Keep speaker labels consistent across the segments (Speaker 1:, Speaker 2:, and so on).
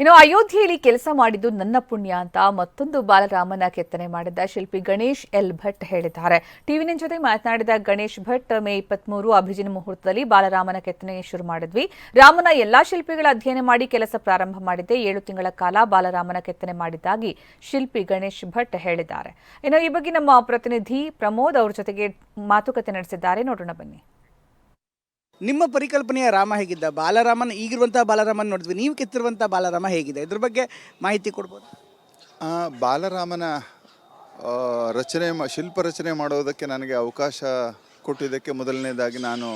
Speaker 1: ಇನ್ನು ಅಯೋಧ್ಯೆಯಲ್ಲಿ ಕೆಲಸ ಮಾಡಿದ್ದು ನನ್ನ ಪುಣ್ಯ ಅಂತ ಮತ್ತೊಂದು ಬಾಲರಾಮನ ಕೆತ್ತನೆ ಮಾಡಿದ್ದ ಶಿಲ್ಪಿ ಗಣೇಶ್ ಎಲ್ ಭಟ್ ಹೇಳಿದ್ದಾರೆ. ಟಿವಿನ ಜೊತೆ ಮಾತನಾಡಿದ ಗಣೇಶ್ ಭಟ್, ಮೇ ಇಪ್ಪತ್ಮೂರು ಅಭಿಜಿನ ಮುಹೂರ್ತದಲ್ಲಿ ಬಾಲರಾಮನ ಕೆತ್ತನೆ ಶುರು ಮಾಡಿದ್ವಿ. ರಾಮನ ಎಲ್ಲಾ ಶಿಲ್ಪಿಗಳ ಅಧ್ಯಯನ ಮಾಡಿ ಕೆಲಸ ಪ್ರಾರಂಭ ಮಾಡಿದ್ದೆ. ಏಳು ತಿಂಗಳ ಕಾಲ ಬಾಲರಾಮನ ಕೆತ್ತನೆ ಮಾಡಿದ್ದಾಗಿ ಶಿಲ್ಪಿ ಗಣೇಶ್ ಭಟ್ ಹೇಳಿದ್ದಾರೆ. ಇನ್ನು ಈ ಬಗ್ಗೆ ನಮ್ಮ ಪ್ರತಿನಿಧಿ ಪ್ರಮೋದ್ ಅವ್ರ ಜೊತೆಗೆ ಮಾತುಕತೆ ನಡೆಸಿದ್ದಾರೆ. ನೋಡೋಣ ಬನ್ನಿ.
Speaker 2: ನಿಮ್ಮ ಪರಿಕಲ್ಪನೆಯ ರಾಮ ಹೇಗಿದ್ದ? ಬಾಲರಾಮನ್ ಈಗಿರುವಂತಹ ಬಾಲರಾಮನ್ ನೋಡಿದ್ವಿ. ನೀವು ಕೆತ್ತಿರುವಂತಹ ಬಾಲರಾಮ ಹೇಗಿದೆ? ಇದ್ರ ಬಗ್ಗೆ ಮಾಹಿತಿ ಕೊಡ್ಬೋದು.
Speaker 3: ಬಾಲರಾಮನ ರಚನೆ ಶಿಲ್ಪ ರಚನೆ ಮಾಡೋದಕ್ಕೆ ನನಗೆ ಅವಕಾಶ ಕೊಟ್ಟಿದ್ದಕ್ಕೆ ಮೊದಲನೇದಾಗಿ ನಾನು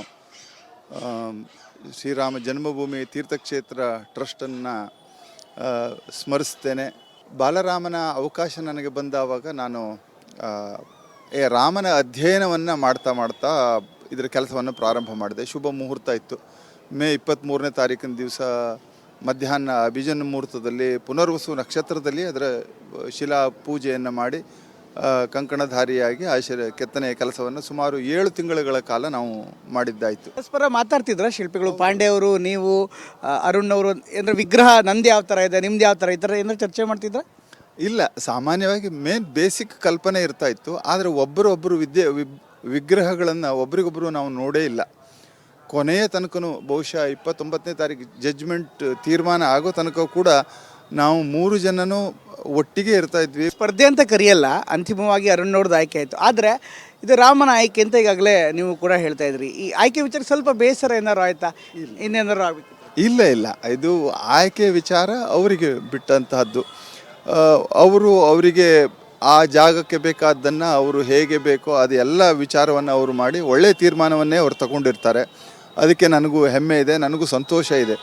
Speaker 3: ಶ್ರೀರಾಮ ಜನ್ಮಭೂಮಿ ತೀರ್ಥಕ್ಷೇತ್ರ ಟ್ರಸ್ಟನ್ನು ಸ್ಮರಿಸ್ತೇನೆ. ಬಾಲರಾಮನ ಅವಕಾಶ ನನಗೆ ಬಂದಾವಾಗ ನಾನು ರಾಮನ ಅಧ್ಯಯನವನ್ನು ಮಾಡ್ತಾ ಮಾಡ್ತಾ ಇದರ ಕೆಲಸವನ್ನು ಪ್ರಾರಂಭ ಮಾಡಿದೆ. ಶುಭ ಮುಹೂರ್ತ ಇತ್ತು. ಮೇ ಇಪ್ಪತ್ತ್ಮೂರನೇ ತಾರೀಕಿನ ದಿವಸ ಮಧ್ಯಾಹ್ನ ಅಭಿಜನ್ ಮುಹೂರ್ತದಲ್ಲಿ ಪುನರ್ವಸು ನಕ್ಷತ್ರದಲ್ಲಿ ಅದರ ಶಿಲಾ ಪೂಜೆಯನ್ನು ಮಾಡಿ ಕಂಕಣಧಾರಿಯಾಗಿ ಆ ಕೆತ್ತನೆಯ ಕೆಲಸವನ್ನು ಸುಮಾರು ಏಳು ತಿಂಗಳುಗಳ ಕಾಲ ನಾವು ಮಾಡಿದ್ದಾಯಿತು.
Speaker 2: ಪರಸ್ಪರ ಮಾತಾಡ್ತಿದ್ರ ಶಿಲ್ಪಿಗಳು? ಪಾಂಡೆ ಅವರು ನೀವು ಅರುಣ್ ಅವರು ಏನಾದ್ರೆ ವಿಗ್ರಹ ನಂದು ಯಾವ ಥರ ಇದೆ ನಿಮ್ದು ಯಾವ ಥರ ಈ ಥರ ಏನಾದ್ರು ಚರ್ಚೆ ಮಾಡ್ತಿದ್ರ?
Speaker 3: ಇಲ್ಲ ಸಾಮಾನ್ಯವಾಗಿ ಮೇನ್ ಬೇಸಿಕ್ ಕಲ್ಪನೆ ಇರ್ತಾ ಇತ್ತು. ಆದರೆ ಒಬ್ಬರೊಬ್ಬರು ವಿದ್ಯೆ ವಿಗ್ರಹಗಳನ್ನು ಒಬ್ರಿಗೊಬ್ಬರು ನಾವು ನೋಡೇ ಇಲ್ಲ. ಕೊನೆಯ ತನಕನು ಬಹುಶಃ ಇಪ್ಪತ್ತೊಂಬತ್ತನೇ ತಾರೀಕು ಜಡ್ಜ್ಮೆಂಟ್ ತೀರ್ಮಾನ ಆಗೋ ತನಕ ಕೂಡ ನಾವು ಮೂರು ಜನನೂ ಒಟ್ಟಿಗೆ ಇರ್ತಾ ಇದ್ವಿ.
Speaker 2: ಸ್ಪರ್ಧೆ ಅಂತ ಕರೆಯಲ್ಲ ಅಂತಿಮವಾಗಿ ಅರುಣ್ ಅವ್ರದ್ದು ಆಯ್ಕೆ ಆಯಿತು. ಆದರೆ ಇದು ರಾಮನ ಆಯ್ಕೆ ಅಂತ ಈಗಾಗಲೇ ನೀವು ಕೂಡ ಹೇಳ್ತಾ ಇದ್ರಿ. ಈ ಆಯ್ಕೆ ವಿಚಾರ ಸ್ವಲ್ಪ ಬೇಸರ ಏನಾರು ಆಯ್ತಾ? ಇನ್ನೇನಾರು ಆಗ್ಬೇಕು
Speaker 3: ಇಲ್ಲ ಇಲ್ಲ. ಇದು ಆಯ್ಕೆ ವಿಚಾರ ಅವರಿಗೆ ಬಿಟ್ಟಂತಹದ್ದು. ಅವರು ಅವರಿಗೆ ಆ ಜಾಗಕ್ಕೆ ಬೇಕಾದ್ದನ್ನು ಅವರು ಹೇಗೆ ಬೇಕೋ ಅದೆಲ್ಲ ವಿಚಾರವನ್ನು ಅವರು ಮಾಡಿ ಒಳ್ಳೆಯ ತೀರ್ಮಾನವನ್ನೇ ಅವರು ತಗೊಂಡಿರ್ತಾರೆ. ಅದಕ್ಕೆ ನನಗೂ ಹೆಮ್ಮೆ ಇದೆ, ನನಗೂ ಸಂತೋಷ ಇದೆ.